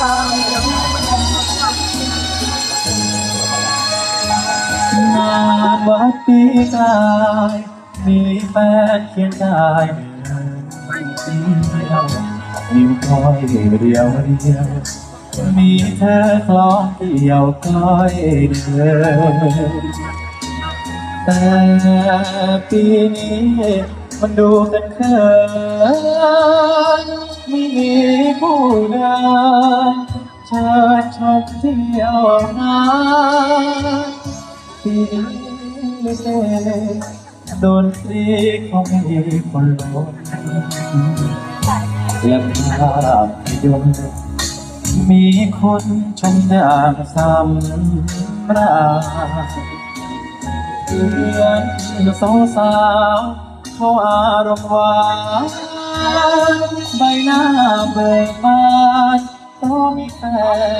งานวัดปีกลายมีแฟนเคียงกายเดินเที่ยวยิ้มคอยเรียวเรียว มีเธอคล้องเกี่ยวคอยเดินแต่ปีนี้ มันดูกันเขินไม่มีผู้เดินเชิญชมเที่ยวงานปีนี้เซ่ดนตรีของมีคนลงและภาพยนตร์มีคนชมอย่างซ้ำราญเพื่อนสาวสาว เขาอารมณ์หวานใบหน้าเบิกบานเพราะมีแฟ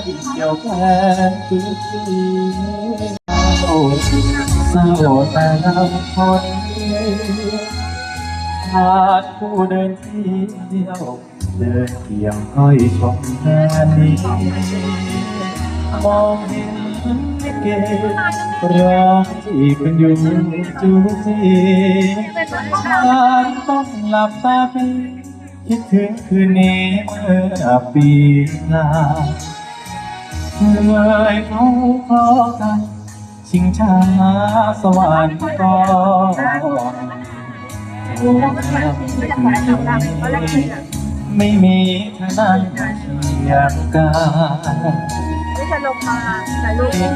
นเกี่ยวแขนคือเศร้าเศร้าแต่ละคนขาดผู้เดินเที่ยวเดินเกี่ยวห้อยชมแค่นี้มองเห็น เกร้องจีบกันอยู่จูจีฉันต้องหลับตาปีคิดถึงคืนนี้เมื่อปีหน้าเมื่อยเขาคลอกัน ชิงช้าสวรรค์ก่อนไม่มีเธอนั่งเคียงกายไม่ จะลงมาถ่ายรูปเงิ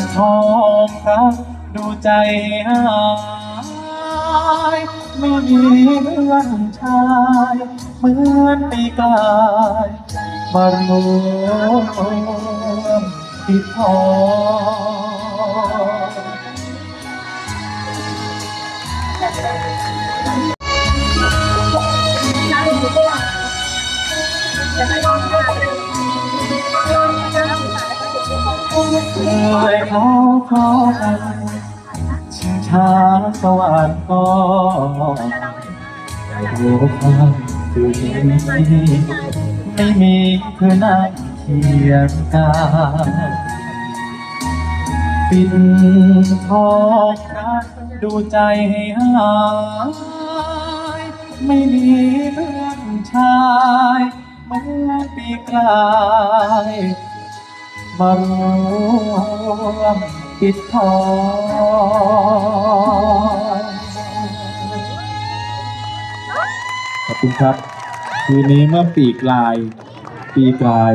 นทองครับ ดูใจหายไม่มีเพื่อนชายเหมือนปีกลายมารวมปิดทองจะไม่ร้อ เคยเขาขอกันชิงช้าสวรรค์ก็รู้ข้างคืนนี้ไม่มีเธอนั่งเคียงกายปิดทองรักดูใจให้หายไม่มีเพื่อนชายเหมื่อนปีกลาย มารวมปิดทองขอบคุณครับ คืนนี้เมื่อปีกลาย ปีกลาย